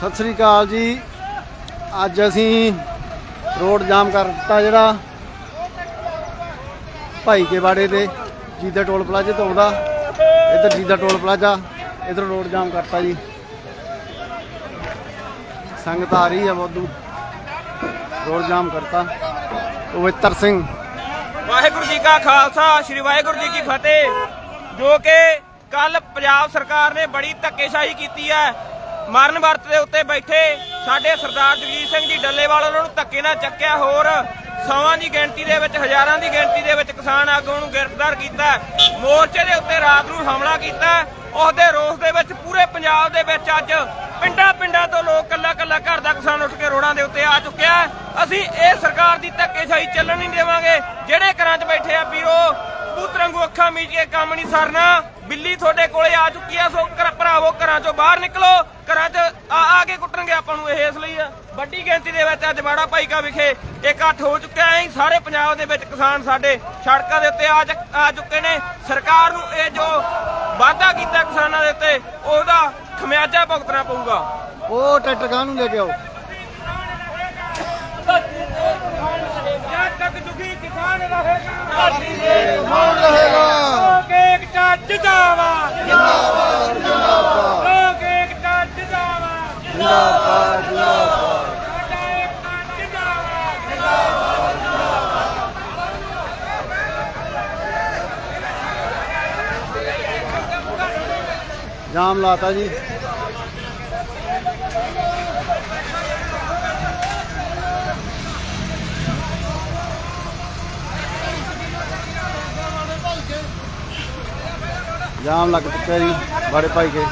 ਸਤਿ ਸ੍ਰੀ ਅਕਾਲ ਜੀ। ਅੱਜ ਅਸੀਂ ਰੋਡ ਜਾਮ ਕਰ ਦਿੱਤਾ ਜਿਹੜਾ ਭਾਈ ਕੇ ਬਾੜੇ ਦੇ ਜੀਦਾ ਟੋਲ ਪਲਾਜ਼ੇ ਤੋਂ ਆਉਂਦਾ। ਇੱਧਰ ਜੀਦਾ ਟੋਲ ਪਲਾਜ਼ਾ, ਇੱਧਰ ਰੋਡ ਜਾਮ ਕਰਤਾ ਜੀ। ਸੰਗਤ ਆ ਰਹੀ ਹੈ ਵਾਧੂ। ਰੋਡ ਜਾਮ ਕਰਤਾ। ਪਵਿੱਤਰ ਸਿੰਘ। ਵਾਹਿਗੁਰੂ ਜੀ ਕਾ ਖਾਲਸਾ, ਸ੍ਰੀ ਵਾਹਿਗੁਰੂ ਜੀ ਕੀ ਫਤਿਹ। ਜੋ ਕਿ ਕੱਲ ਪੰਜਾਬ ਸਰਕਾਰ ਨੇ ਬੜੀ ਧੱਕੇਸ਼ਾਹੀ ਕੀਤੀ ਹੈ। ਮਰਨ ਵਰਤ ਦੇ ਉੱਤੇ ਬੈਠੇ ਸਾਡੇ ਸਰਦਾਰ ਜਗਜੀਤ ਸਿੰਘ ਜੀ ਡੱਲੇਵਾਲ, ਉਹਨਾਂ ਨੂੰ ਧੱਕੇ ਨਾਲ ਚੱਕਿਆ ਹੋਰ। ਸੌਾਂ ਦੀ ਗਿਣਤੀ ਦੇ ਵਿੱਚ, ਹਜ਼ਾਰਾਂ ਦੀ ਗਿਣਤੀ ਦੇ ਵਿੱਚ ਕਿਸਾਨ ਆਗੂਆਂ ਨੂੰ ਗ੍ਰਿਫਤਾਰ ਕੀਤਾ। ਮੋਰਚੇ ਦੇ ਉੱਤੇ ਰਾਤ ਨੂੰ ਹਮਲਾ ਕੀਤਾ। ਹੈ। ਰੋਸ ਦੇ ਵਿੱਚ ਪੂਰੇ ਪੰਜਾਬ ਦੇ ਵਿੱਚ ਅੱਜ ਪਿੰਡਾਂ ਪਿੰਡਾਂ ਤੋਂ ਲੋਕ ਕੱਲਾ ਕੱਲਾ ਘਰ ਦਾ ਕਿਸਾਨ ਉੱਠ ਕੇ ਰੋਡਾਂ ਦੇ ਉੱਤੇ ਆ ਚੁੱਕਿਆ। ਅਸੀਂ ਇਹ ਸਰਕਾਰ ਦੀ ਧੱਕੇਸ਼ਾਹੀ ਚੱਲਣ ਨਹੀਂ ਦੇਵਾਂਗੇ। ਜਿਹੜੇ ਘਰਾਂ 'ਚ ਬੈਠੇ ਆ ਵੀਰੋ ਪੁੱਤਰੰਗੂ ਅੱਖਾਂ ਮੀਚ ਕੇ ਕੰਮ ਨਹੀਂ ਸਰਨਾ। ਬਿੱਲੀ ਤੁਹਾਡੇ ਕੋਲੇ ਆ ਚੁੱਕੀ ਆ, ਸੋ ਭਰਾਵੋ, ਘਰਾਂ 'ਚੋਂ ਬਾਹਰ ਨਿਕਲੋ। ਘਰਾਂ 'ਚ ਆ ਆ ਕੇ ਕੁੱਟਣਗੇ ਆਪਾਂ ਨੂੰ ਇਹ ਇਸ ਲਈ ਆ। ਵੱਡੀ ਗਿਣਤੀ ਦੇ ਵਿੱਚ ਅੱਜ ਬਾੜਾ ਭਾਈਕਾ ਵਿਖੇ ਇਕੱਠ ਹੋ ਚੁੱਕਿਆ ਹੈ। ਸਾਰੇ ਪੰਜਾਬ ਦੇ ਵਿੱਚ ਕਿਸਾਨ ਸਾਡੇ ਸੜਕਾਂ ਦੇ ਉੱਤੇ ਆ ਚੁੱਕੇ ਨੇ। ਸਰਕਾਰ ਨੂੰ ਇਹ ਜੋ ਵਾਅਦਾ ਕੀਤਾ ਕਿਸਾਨਾਂ ਦੇ ਉੱਤੇ, ਉਹਦਾ ਖਮਿਆਜਾ ਭੁਗਤਣਾ ਪਊਗਾ। ਉਹ ਟਰੈਕਟਰ ਕਾਹਨੂੰ ਨੂੰ ਲੈ ਕੇ ਆਓ ਜਦ ਤੱਕ ਦੁਖੀ ਕਿਸਾਨ ਰਹੇਗਾ ਕੌਣ ਰਹੇਗਾ ਲੋਕ ਏਕਤਾ ਜਿੰਦਾਬਾਦ ਜਿੰਦਾਬਾਦ ਜਿੰਦਾਬਾਦ ਲੋਕ ਏਕਤਾ ਜਿੰਦਾਬਾਦ ਜਿੰਦਾਬਾਦ ਜਿੰਦਾਬਾਦ ਸਾਡਾ ਏਕਤਾ ਜਿੰਦਾਬਾਦ ਜਾਮ ਲਾਤਾ ਜੀ। ਜਾਮ ਲੱਗ ਚੁੱਕਿਆ ਜੀ, ਬੜੇ ਭਾਈ ਕੇ।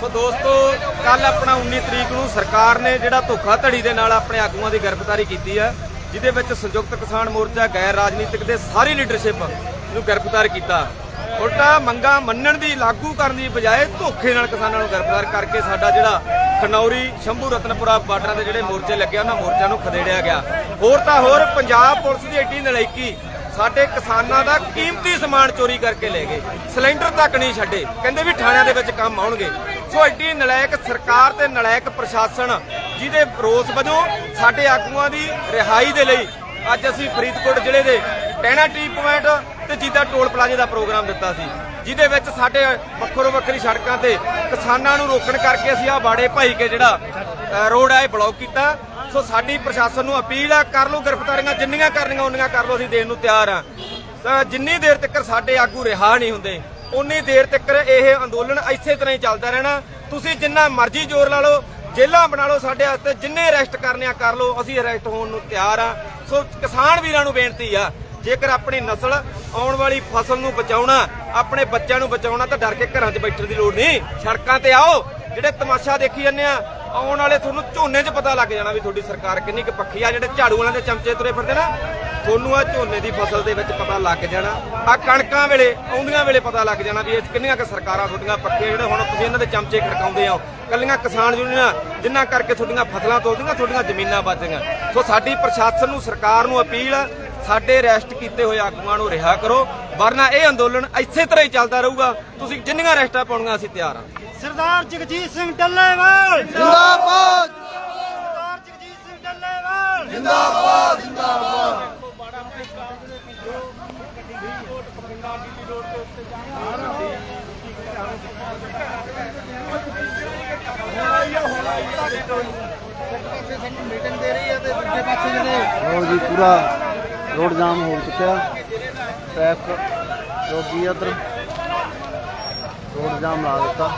ਸੋ ਦੋਸਤੋ ਕੱਲ ਆਪਣਾ 19 ਤਰੀਕ ਨੂੰ ਸਰਕਾਰ ਨੇ ਜਿਹੜਾ ਧੋਖਾ ਧੜੀ ਦੇ ਨਾਲ ਆਪਣੇ ਆਗੂਆਂ ਦੀ ਗ੍ਰਿਫਤਾਰੀ ਕੀਤੀ ਹੈ, ਜਿਹਦੇ ਵਿੱਚ ਸੰਯੁਕਤ ਕਿਸਾਨ ਮੋਰਚਾ, ਗੈਰ ਰਾਜਨੀਤਿਕ ਦੇ ਸਾਰੀ ਲੀਡਰਸ਼ਿਪ ਨੂੰ ਗ੍ਰਿਫਤਾਰ ਕੀਤਾ। ਉਲਟਾ ਮੰਗਾ ਮੰਨਣ ਦੀ ਲਾਗੂ ਕਰਨ ਦੀ ਬਜਾਏ ਧੋਖੇ ਨਾਲ ਕਿਸਾਨਾਂ ਨੂੰ ਗ੍ਰਿਫਤਾਰ ਕਰਕੇ ਸਾਡਾ ਜਿਹੜਾ ਖਨੌਰੀ ਸ਼ੰਭੂ ਰਤਨਪੁਰਾ ਬਾਰਡਰਾਂ ਦੇ ਜਿਹੜੇ ਮੋਰਚੇ ਲੱਗੇ ਉਹਨਾਂ ਮੋਰਚਿਆਂ ਨੂੰ ਖਦੇੜਿਆ ਗਿਆ। ਹੋਰ ਤਾਂ ਹੋਰ ਪੰਜਾਬ ਪੁਲਿਸ ਦੀ ਐਡੀ ਨਲਾਇਕੀ ਸਾਡੇ ਕਿਸਾਨਾਂ ਦਾ ਕੀਮਤੀ ਸਮਾਨ ਚੋਰੀ ਕਰਕੇ ਲੈ ਗਏ। ਸਿਲੰਡਰ ਤੱਕ ਨਹੀਂ ਛੱਡੇ। ਕਹਿੰਦੇ ਵੀ ਥਾਣਿਆਂ ਦੇ ਵਿੱਚ ਕੰਮ ਆਉਣਗੇ। ਸੋ ਐਡੀ ਨਲਾਇਕ ਸਰਕਾਰ ਤੇ ਨਲਾਇਕ ਪ੍ਰਸ਼ਾਸਨ ਜਿਹਦੇ ਰੋਸ ਵਜੋਂ ਸਾਡੇ ਆਗੂਆਂ ਦੀ ਰਿਹਾਈ ਦੇ ਲਈ ਅੱਜ ਅਸੀਂ ਫਰੀਦਕੋਟ ਜ਼ਿਲ੍ਹੇ ਦੇ ਟੈਣਾ ਟੀ ਪੁਆਇੰਟ ਤੇ ਜੀਦਾ ਟੋਲ ਪਲਾਜ਼ੇ ਦਾ ਪ੍ਰੋਗਰਾਮ ਦਿੱਤਾ ਸੀ, ਜਿਹਦੇ ਵਿੱਚ ਸਾਡੇ ਵੱਖਰੋ ਵੱਖਰੀ ਸੜਕਾਂ ਤੇ ਕਿਸਾਨਾਂ ਨੂੰ ਰੋਕਣ ਕਰਕੇ ਅਸੀਂ ਆ ਬਾੜੇ ਭਾਈ ਕੇ ਜਿਹੜਾ ਰੋਡ ਆ ਇਹ ਬਲੌਕ ਕੀਤਾ। ਸੋ ਸਾਡੀ ਪ੍ਰਸ਼ਾਸਨ ਨੂੰ ਅਪੀਲ ਆ, ਕਰ ਲਓ ਗ੍ਰਿਫਤਾਰੀਆਂ, ਜਿੰਨੀਆਂ ਕਰਨੀਆਂ ਉਹਨੀਆਂ ਕਰ ਲਓ, ਅਸੀਂ ਦੇਣ ਨੂੰ ਤਿਆਰ ਆ। ਤਾਂ ਜਿੰਨੀ ਦੇਰ ਤੱਕ ਸਾਡੇ ਆਗੂ ਰਿਹਾ ਨਹੀਂ ਹੁੰਦੇ, ਉਨੀ ਦੇਰ ਤੱਕ ਇਹ ਅੰਦੋਲਨ ਇਸੇ ਤਰ੍ਹਾਂ ਹੀ ਚੱਲਦਾ ਰਹਿਣਾ। ਤੁਸੀਂ ਜਿੰਨਾ ਮਰਜ਼ੀ ਜ਼ੋਰ ਲਾ ਲਓ ਜੇਲਾਂ ਬਣਾ ਲਓ ਸਾਡੇ ਵਾਸਤੇ, ਜਿੰਨੇ ਅਰੈਸਟ ਕਰਨੇ ਆ ਕਰ ਲਓ, ਅਸੀਂ ਅਰੈਸਟ ਹੋਣ ਨੂੰ ਤਿਆਰ ਆ। ਸੋ ਕਿਸਾਨ ਵੀਰਾਂ ਨੂੰ ਬੇਨਤੀ ਆ ਜੇਕਰ ਆਪਣੀ ਨਸਲ ਆਉਣ ਵਾਲੀ ਫਸਲ ਨੂੰ ਬਚਾਉਣਾ, ਆਪਣੇ ਬੱਚਿਆਂ ਨੂੰ ਬਚਾਉਣਾ, ਤਾਂ ਡਰ ਕੇ ਘਰਾਂ 'ਚ ਬੈਠਣ ਦੀ ਲੋੜ ਨਹੀਂ। ਸੜਕਾਂ ਤੇ ਆਓ, ਜਿਹੜੇ ਤਮਾਸ਼ਾ ਦੇਖੀ ਜਾਂਦੇ ਆ, ਆਉਣ ਵਾਲੇ ਤੁਹਾਨੂੰ ਝੋਨੇ 'ਚ ਪਤਾ ਲੱਗ ਜਾਣਾ ਵੀ ਤੁਹਾਡੀ ਸਰਕਾਰ ਕਿੰਨੀ ਕੁ ਪੱਖੀ ਆ, ਜਿਹੜੇ ਝਾੜੂ ਵਾਲਿਆਂ ਦੇ ਚਮਚੇ ਤੁਰੇ ਫਿਰਦੇ ਨਾ, ਤੁਹਾਨੂੰ ਆ ਝੋਨੇ ਦੀ ਫਸਲ ਦੇ ਵਿੱਚ ਪਤਾ ਲੱਗ ਜਾਣਾ। ਆ ਕਣਕਾਂ ਵੇਲੇ, ਆਉਂਦੀਆਂ ਵੇਲੇ ਪਤਾ ਲੱਗ ਜਾਣਾ ਵੀ ਇਹ ਕਿੰਨੀਆਂ ਕੁ ਸਰਕਾਰਾਂ ਤੁਹਾਡੀਆਂ ਪੱਕੀਆਂ ਜਿਹੜੇ ਹੁਣ ਤੁਸੀਂ ਇਹਨਾਂ ਦੇ ਚਮਚੇ ਖੜਕਾਉਂਦੇ ਆ ਕੱਲੀਆਂ ਕਿਸਾਨ ਯੂਨੀਅਨਾਂ, ਜਿਨ੍ਹਾਂ ਕਰਕੇ ਤੁਹਾਡੀਆਂ ਫਸਲਾਂ ਤੋਲਦੀਆਂ, ਤੁਹਾਡੀਆਂ ਜ਼ਮੀਨਾਂ ਬਚਦੀਆਂ। ਸੋ ਸਾਡੀ ਪ੍ਰਸ਼ਾਸਨ ਨੂੰ, ਸਰਕਾਰ ਨੂੰ ਅਪੀਲ ਆ ਸਾਡੇ ਅਰੈਸਟ ਕੀਤੇ ਹੋਏ ਆਗੂਆਂ ਨੂੰ ਰਿਹਾ ਕਰੋ ਵਰਨਾ ਇਹ ਅੰਦੋਲਨ ਇਸੇ ਤਰ੍ਹਾਂ ਹੀ ਚੱਲਦਾ ਰਹੂਗਾ। ਤੁਸੀਂ ਜਿੰਨੀਆਂ ਅਰੈਸਟਾਂ ਪਾਉਣੀਆਂ ਅਸੀਂ ਤਿਆਰ ਹਾਂ। ਸਰਦਾਰ ਜਗਜੀਤ ਸਿੰਘ ਡੱਲੇਵਾਲ! ਜਿੰਦਾਬਾਦ! ਸਰਦਾਰ ਜਗਜੀਤ ਸਿੰਘ ਡੱਲੇਵਾਲ! ਲੋ ਜੀ ਪੂਰਾ ਰੋਡ ਜਾਮ ਹੋ ਚੁੱਕਿਆ। ਟ੍ਰੈਫਿਕ ਰੋਕੀ ਉਧਰ ਰੋਡ ਜਾਮ ਲਾ ਦਿੱਤਾ।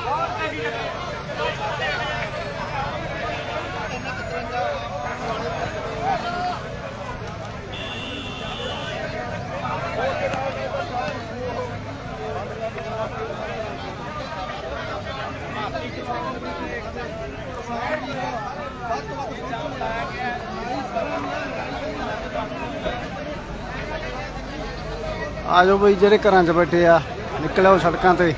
ਆ ਜਾਓ ਬਈ ਜਿਹੜੇ ਘਰਾਂ 'ਚ ਬੈਠੇ ਆ ਨਿਕਲਿਓ ਸੜਕਾਂ ਤੇ।